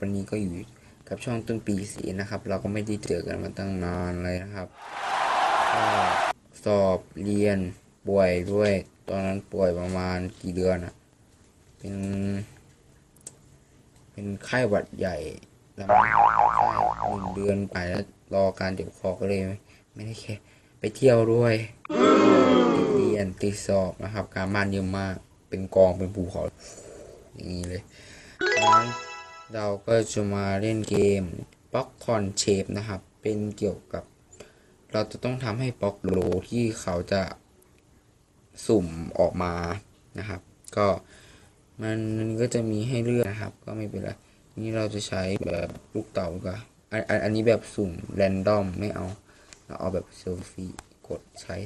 วันนี้ก็อยู่กับช่องต้นปีสีนะครับ เราก็ไม่ได้เจอกันมาตั้งนานเลยนะครับก็สอบเรียนป่วยด้วย ตอนนั้นป่วยประมาณกี่เดือนอะเป็น เป็นไข้หวัดใหญ่ล้วมันไข้หนึ่งเดือนไปแล้วรอการเจ็บคอก็เลยไม่ไม่ได้แค่ไปเที่ยวด้วยติดเรียนติดสอบนะครับ การบ้านเยอะมากเป็นกองเป็นภูเขาอย่างนี้เลยนั้น เราก็จะมาเล่นเกม Popcorn Shape นะครับ เป็นเกี่ยวกับ เราจะต้องทำให้ป๊อกโลที่เขาจะสุ่มออกมานะครับ ก็มันก็จะมีให้เลือกนะครับ ก็ไม่เป็นไร นี่เราจะใช้แบบลูกเต๋าก็อันอันอันนี้แบบสุ่มแรนดอมไม่เอา เราเอาแบบเซลฟี่กดใช้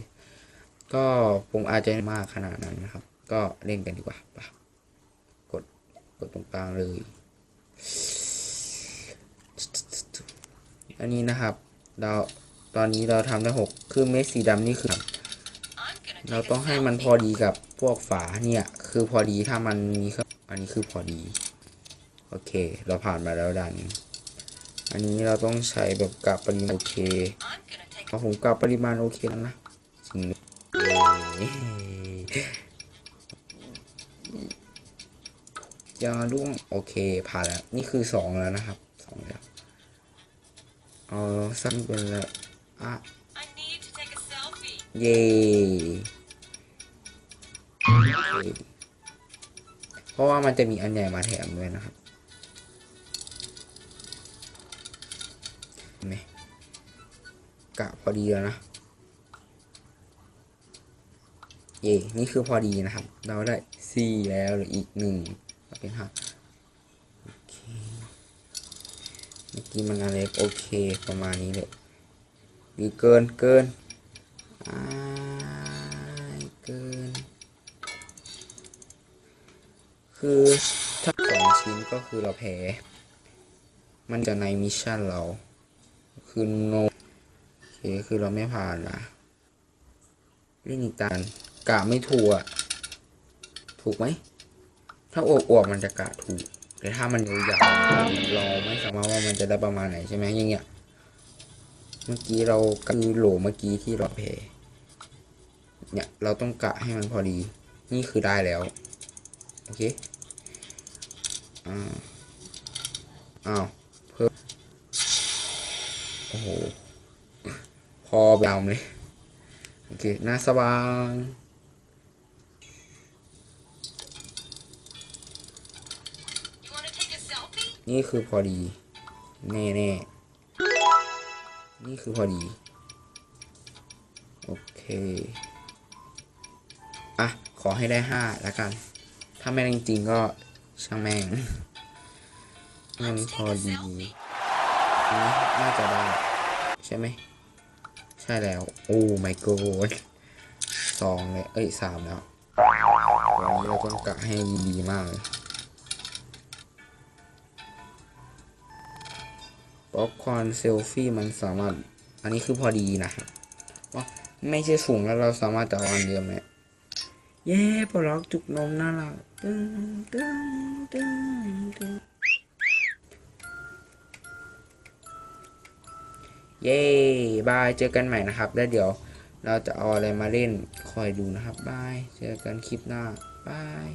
ก็ผมอาจจะไม่มากขนาดนั้นนะครับ ก็เล่นกันดีกว่ากดกดตรงกลางเลย อันนี้นะครับเราตอนนี้เราทำได้หกคือเม็ดสีดำนี่คือ เราต้องให้มันพอดีกับพวกฝาเนี่ย คือพอดีถ้ามันมีเครื่องอันนี้คือพอดี โอเค เราผ่านมาแล้วดันงอันนี้เราต้องใช้แบบกะปริมาณโอเคพอผมกะปริมาณโอเคแล้วนะจริงเลย อย่าล่วงโอเคผ่านแล้ว นี่คือสองแล้วนะครับสองแล้วเอาสั้นเป็นละอะ I need to take a selfie. เย่เพราะว่ามันจะมีอันใหญ่มาแถมด้วยนะครับเห็นไหมกะพอดีแล้วนะ เย่นี่คือพอดีนะครับ เราได้สี่แล้วเหรืออีกหนึ่งก็ เป็นห้าโอเคเมื่อกี้มันอะไรโอเคประมาณนี้เลยหรือเกินเกินอ้าเกิน คือถ้าสองชิ้นก็คือเราแพ้ มันจะในมิชชั่นเรา คือโนโอเคคือเราไม่ผ่านละเล่นอีกตานกะไม่ถูกอะถูกไหม ถ้าอวกอวกๆมันจะกะถูก แต่ถ้ามันยาวๆเราไม่สามารถว่ามันจะได้ประมาณไหนใช่ไหมอย่างเงี้ย เมื่อกี้เราคือโหลเมื่อกี้ที่เราเพเนี่ยเราต้องกะให้มันพอดี นี่คือได้แล้ว โอเค อ้าวอ้าวเพิ่มโอ้โห พอแบบเลย โอเคน้าสว่าง นี่คือพอดี แน่แน่ๆนี่คือพอดี โอเค อะ ขอให้ได้ห้าแล้วกัน ถ้าไม่ได้จริงๆก็ช่างแม่งมันพอดีน่าจะได้ ใช่ไหม ใช่แล้ว โอ้ my god สองเลย เอ้ยสามแล้ววันนี้เราต้องกะให้ดีๆมากเลย ป๊อปคอนเซลฟี่มันสามารถ อันนี้คือพอดีนะครับว่าไม่ใช่สูงแล้วเราสามารถจะอาอันเดียวไหมเย้ปลดล็อกจุกนมน่ารักตึ้งตึ้งตึ้งตึ้งเย้บายเจอกันใหม่นะครับ แล้วเดี๋ยวเราจะเอาอะไรมาเล่นคอยดูนะครับบายเจอกันคลิปหน้าบาย